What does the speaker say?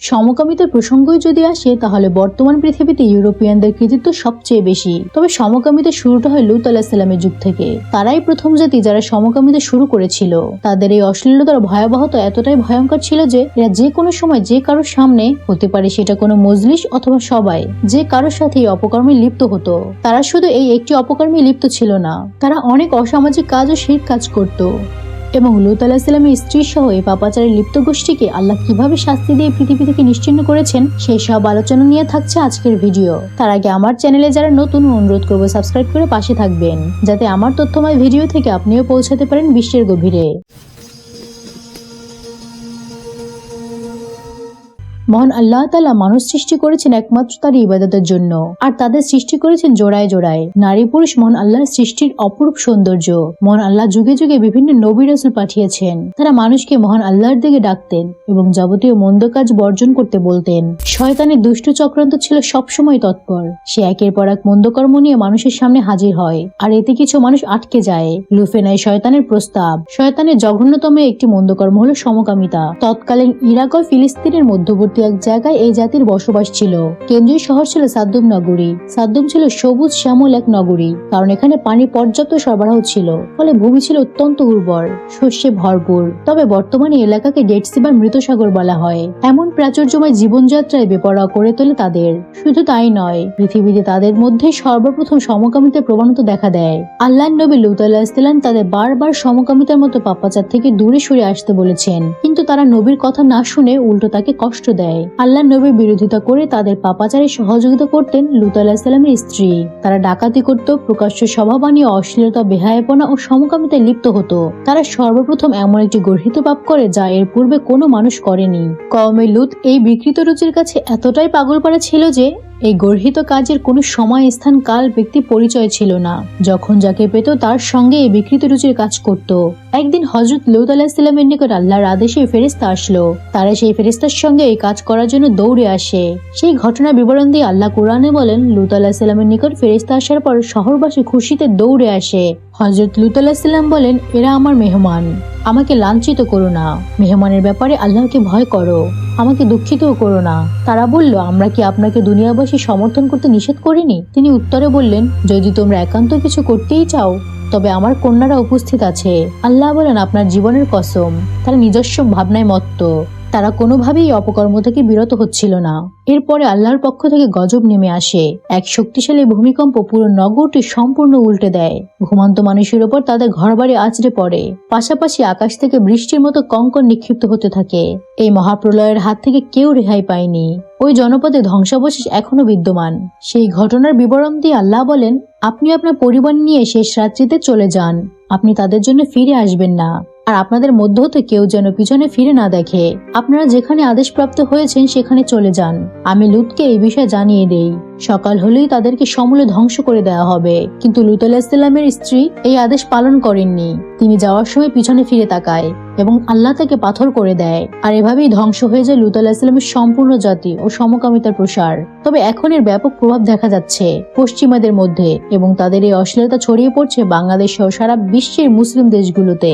সমকামিতার প্রসঙ্গই যদি আসে, তাহলে বর্তমান পৃথিবীতে ইউরোপিয়ানদের কৃতিত্ব সবচেয়ে বেশি। তবে সমকামিতা শুরুটা হয় লুত আলাহিসাল্লামের যুগ থেকে। তারাই প্রথম জাতি যারা সমকামিতা শুরু করেছিল। তাদের এই অশ্লীলতার ভয়াবহতা এতটাই ভয়ঙ্কর ছিল যে, এরা যে কোনো সময় যে কারোর সামনে হতে পারে সেটা কোনো মজলিস অথবা সবাই যে কারোর সাথে এই অপকর্মে লিপ্ত হতো। তারা শুধু এই একটি অপকর্মে লিপ্ত ছিল না। তারা অনেক অসামাজিক কাজ ও শির কাজ করত। এবং লুত আলাহিসাল্লামের স্ত্রী সহ এই পাপাচারের লিপ্ত গোষ্ঠীকে আল্লাহ কীভাবে শাস্তি দিয়ে পৃথিবী থেকে নিশ্চিন্ন করেছেন, সেই সব আলোচনা নিয়ে থাকছে আজকের ভিডিও। তার আগে আমার চ্যানেলে যারা নতুন, অনুরোধ করব সাবস্ক্রাইব করে পাশে থাকবেন, যাতে আমার তথ্যময় ভিডিও থেকে আপনিও পৌঁছাতে পারেন বিশ্বের গভীরে। মহান আল্লাহ তালা মানুষ সৃষ্টি করেছেন একমাত্র তার ইবাদতের জন্য। আর তাদের সৃষ্টি করেছেন জোড়ায় জোড়ায়। নারী পুরুষ মহান আল্লাহর সৃষ্টির অপরূপ সৌন্দর্য। মহান আল্লাহ যুগে যুগে বিভিন্ন নবী রসুল পাঠিয়েছেন। তারা মানুষকে মহান আল্লাহর দিকে ডাকতেন এবং যাবতীয় মন্দ কাজ বর্জন করতে বলতেন। শয়তানের দুষ্ট চক্রান্ত ছিল সবসময় তৎপর। সে একের পর এক মন্দকর্ম নিয়ে মানুষের সামনে হাজির হয়। আর এতে কিছু মানুষ আটকে যায়। লুফে নেয় শয়তানের প্রস্তাব। শয়তানের জঘন্যতম একটি মন্দকর্ম হলো সমকামিতা। তৎকালীন ইরাক ও ফিলিস্তিনের মধ্যবর্তী এক জায়গায় এই জাতির বসবাস ছিল। কেন্দ্রীয় শহর ছিল সাদ্দুম নগরী। সাদ্দুম ছিল সবুজ, শ্যামল এক নগরী, কারণ এখানে পানি পর্যাপ্ত সরবরাহ ছিল, ফলে ভূমি ছিল অত্যন্ত উর্বর, শস্যে ভরপুর। তবে বর্তমানে এলাকাকে ডেড সি বা মৃত সাগর বলা হয়। এমন প্রাচুর্যময় জীবনযাত্রায় বেপরোয়া করে তোলে তাদের। শুধু তাই নয়, পৃথিবীতে তাদের মধ্যে সর্বপ্রথম সমকামিতার প্রবণতা দেখা দেয়। আল্লাহ নবী লুত তাদের বারবার সমকামিতার মতো পাপাচার থেকে দূরে সরে আসতে বলেছেন। কিন্তু তারা নবীর কথা না শুনে উল্টো তাকে কষ্ট দেয়। আল্লাহ নবীর বিরোধিতা করে তাদের পাপাচারে সহযোগিতা করতেন লুত স্ত্রী। তারা ডাকাতি করত, প্রকাশ্য সভাবাণী অশ্লীলতা, বেহায়াপনা ও সমকামিতায় লিপ্ত হতো। তারা সর্বপ্রথম এমন একটি গর্হিত পাপ করে যা এর পূর্বে কোনো মানুষ করেনি। কওমে লুত এই বিকৃত রুচির কাছে এতটাই পাগল পাগলপাড়া ছিল যে এই গর্হিত কাজের কোনো সময় স্থান কাল ব্যক্তি পরিচয় ছিল না। যখন যাকে পেত তার সঙ্গে এই বিকৃত রুচির কাজ করত। একদিন হজরত লৌত আলাহিসাল্লামের নিকট আল্লাহর আদেশে ফেরিস্তা আসলো। তারা সেই ফেরিস্তার সঙ্গে এই কাজ করার জন্য দৌড়ে আসে। সেই ঘটনার বিবরণ দিয়ে আল্লাহ কোরআনে বলেন, লুত আলাহিসাল্লামের নিকট ফেরিস্তা আসার পর শহরবাসী খুশিতে দৌড়ে আসে। হজরত লুত আলাহিসাল্লাম বলেন, এরা আমার মেহমান। আমাকে লাঞ্ছিত করো না। মেহমানের ব্যাপারে আল্লাহকে ভয় করো। আমাকে দুঃখিতও করো না। তারা বলল, আমরা কি আপনাকে দুনিয়াবাসী সমর্থন করতে নিষেধ করিনি? তিনি উত্তরে বললেন, যদি তোমরা একান্ত কিছু করতেই চাও, তবে আমার কন্যারা উপস্থিত আছে। আল্লাহ বলেন, আপনার জীবনের কসম। তারা নিজস্ব ভাবনায় মত্ত। তারা কোনোভাবেই অপকর্ম থেকে বিরত হচ্ছিল না। এরপরে আল্লাহর পক্ষ থেকে গজব নেমে আসে। এক শক্তিশালী ভূমিকম্প পুরো নগরটি সম্পূর্ণ উল্টে দেয়। ঘুমান্ত মানুষের ওপর তাদের ঘরবাড়ি আছড়ে পড়ে। পাশাপাশি আকাশ থেকে বৃষ্টির মতো কঙ্কর নিক্ষিপ্ত হতে থাকে। এই মহাপ্রলয়ের হাত থেকে কেউ রেহাই পায়নি। ওই জনপদে ধ্বংসাবশেষ এখনও বিদ্যমান। সেই ঘটনার বিবরণ দিয়ে আল্লাহ বলেন, আপনি আপনার পরিবার নিয়ে শেষ রাত্রিতে চলে যান। আপনি তাদের জন্য ফিরে আসবেন না। আর আপনাদের মধ্য হতে কেউ যেন পিছনে ফিরে না দেখে। আপনারা যেখানে আদেশপ্রাপ্ত হয়েছেন, সেখানে চলে যান। আমি লুতকে এই বিষয়ে জানিয়ে দেই। সকাল হলেই তাদেরকে সমূলে ধ্বংস করে দেওয়া হবে। কিন্তু লুত আলাহিসাল্লামের স্ত্রী এই আদেশ পালন করেননি। তিনি যাওয়ার সময় পিছনে ফিরে তাকায় এবং আল্লাহ তাকে পাথর করে দেয়। আর এভাবেই ধ্বংস হয়ে যায় লুত আলাহিসাল্লামের সম্পূর্ণ জাতি ও সমকামিতার প্রসার। তবে এখন এর ব্যাপক প্রভাব দেখা যাচ্ছে পশ্চিমাদের মধ্যে এবং তাদের এই অশ্লীলতা ছড়িয়ে পড়ছে বাংলাদেশ সহ সারা বিশ্বের মুসলিম দেশগুলোতে।